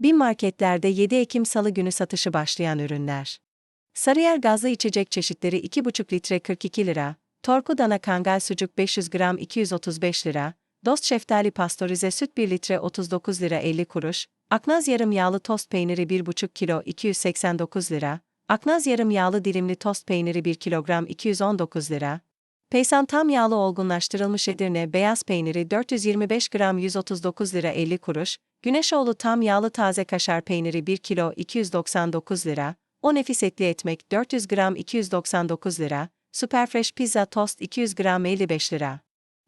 Bin marketlerde 7 Ekim Salı günü satışı başlayan ürünler. Sarıyer gazlı içecek çeşitleri 2,5 litre 42 lira, Torku dana kangal sucuk 500 gram 235 lira, Dost şeftali pastörize süt 1 litre 39 lira 50 kuruş, Aknaz yarım yağlı tost peyniri 1,5 kilo 289 lira, Aknaz yarım yağlı dilimli tost peyniri 1 kilogram 219 lira, Peysan tam yağlı olgunlaştırılmış Edirne beyaz peyniri 425 gram 139 lira 50 kuruş, Güneşoğlu tam yağlı taze kaşar peyniri 1 kilo 299 lira, o nefis etli ekmek 400 gram 299 lira, Superfresh pizza tost 200 gram 55 lira.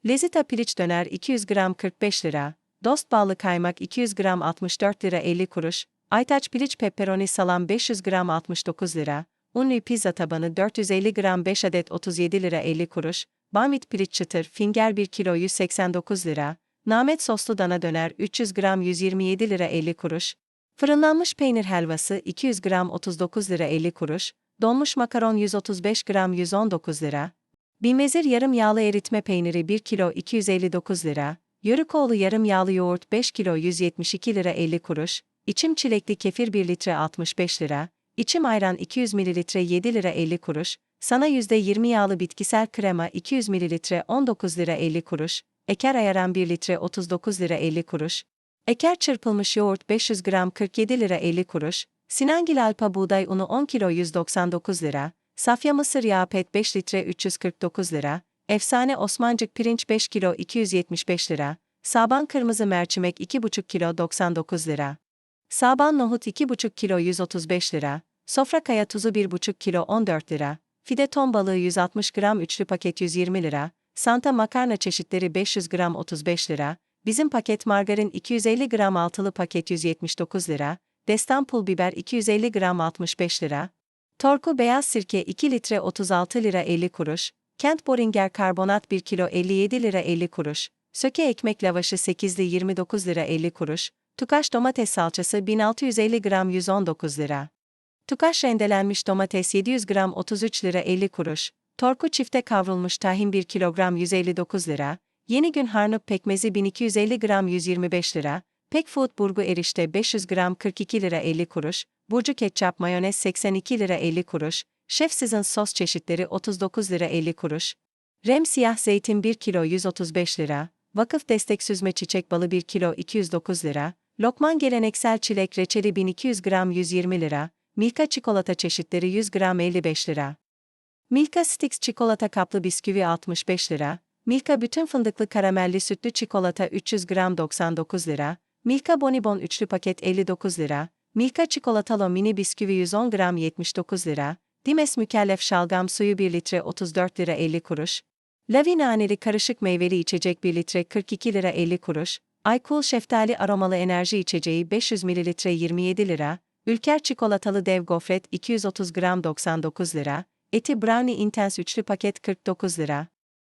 Lezita piliç döner 200 gram 45 lira, Dost ballı kaymak 200 gram 64 lira 50 kuruş, Aytaç piliç pepperoni salam 500 gram 69 lira, Unlu pizza tabanı 450 gram 5 adet 37 lira 50 kuruş, Bamit piliç çıtır finger 1 kilo 189 lira, Namet soslu dana döner 300 gram 127 lira 50 kuruş, Fırınlanmış peynir helvası 200 gram 39 lira 50 kuruş, donmuş makaron 135 gram 119 lira, Binmezir yarım yağlı eritme peyniri 1 kilo 259 lira, Yörükoğlu yarım yağlı yoğurt 5 kilo 172 lira 50 kuruş, İçim çilekli kefir 1 litre 65 lira, İçim ayran 200 mililitre 7 lira 50 kuruş, Sana %20 yağlı bitkisel krema 200 mililitre 19 lira 50 kuruş, Eker ayaran 1 litre 39 lira 50 kuruş, Eker çırpılmış yoğurt 500 gram 47 lira 50 kuruş, Sinangil Alpa buğday unu 10 kilo 199 lira, Safya mısır yağı pet 5 litre 349 lira, Efsane Osmancık pirinç 5 kilo 275 lira, Saban kırmızı mercimek 2,5 kilo 99 lira. Saban nohut 2,5 kilo 135 lira, Sofra kaya tuzu 1,5 kilo 14 lira, Fide ton balığı 160 gram üçlü paket 120 lira, Santa makarna çeşitleri 500 gram 35 lira, Bizim paket margarin 250 gram altılı paket 179 lira, Destan pul biber 250 gram 65 lira, Torku beyaz sirke 2 litre 36 lira 50 kuruş, Kent Boringer karbonat 1 kilo 57 lira 50 kuruş, Söke ekmek lavaşı 8'li 29 lira 50 kuruş, Tukaş domates salçası 1650 gram 119 lira. Tukaş rendelenmiş domates 700 gram 33 lira 50 kuruş, Torku çifte kavrulmuş tahin 1 kilogram 159 lira, Yeni gün harnup pekmezi 1250 gram 125 lira, Pek Food burgu erişte 500 gram 42 lira 50 kuruş, Burcu ketçap mayonez 82 lira 50 kuruş, Chef Season sos çeşitleri 39 lira 50 kuruş, Rem siyah zeytin 1 kilo 135 lira, Vakıf destek süzme çiçek balı 1 kilo 209 lira, Lokman geleneksel çilek reçeli 1200 gram 120 lira, Milka çikolata çeşitleri 100 gram 55 lira. Milka Sticks çikolata kaplı bisküvi 65 lira, Milka bütün fındıklı karamelli sütlü çikolata 300 gram 99 lira, Milka Bonibon üçlü paket 59 lira, Milka çikolatalı mini bisküvi 110 gram 79 lira, Dimes mükellef şalgam suyu 1 litre 34 lira 50 kuruş, Lavi naneli karışık meyveli içecek 1 litre 42 lira 50 kuruş, Aykul şeftali aromalı enerji içeceği 500 mililitre 27 lira, Ülker çikolatalı dev gofret 230 gram 99 lira, Eti Brownie Intense üçlü paket 49 lira.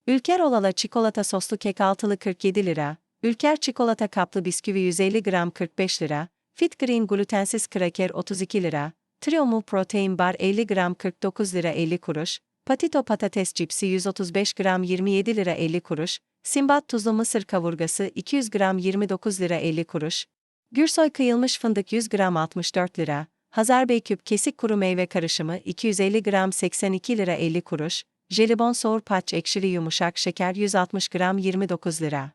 Ülker Olala çikolata soslu kek altılı 47 lira, Ülker çikolata kaplı bisküvi 150 gram 45 lira, Fit Green glutensiz kraker 32 lira, Triomul protein bar 50 gram 49 lira 50 kuruş, Patito patates cipsi 135 gram 27 lira 50 kuruş, Simbat tuzlu mısır kavurgası 200 gram 29 lira 50 kuruş, Gürsoy kıyılmış fındık 100 gram 64 lira, Hazarbey küp kesik kuru meyve karışımı 250 gram 82 lira 50 kuruş, Jelibon soğur paç ekşili yumuşak şeker 160 gram 29 lira.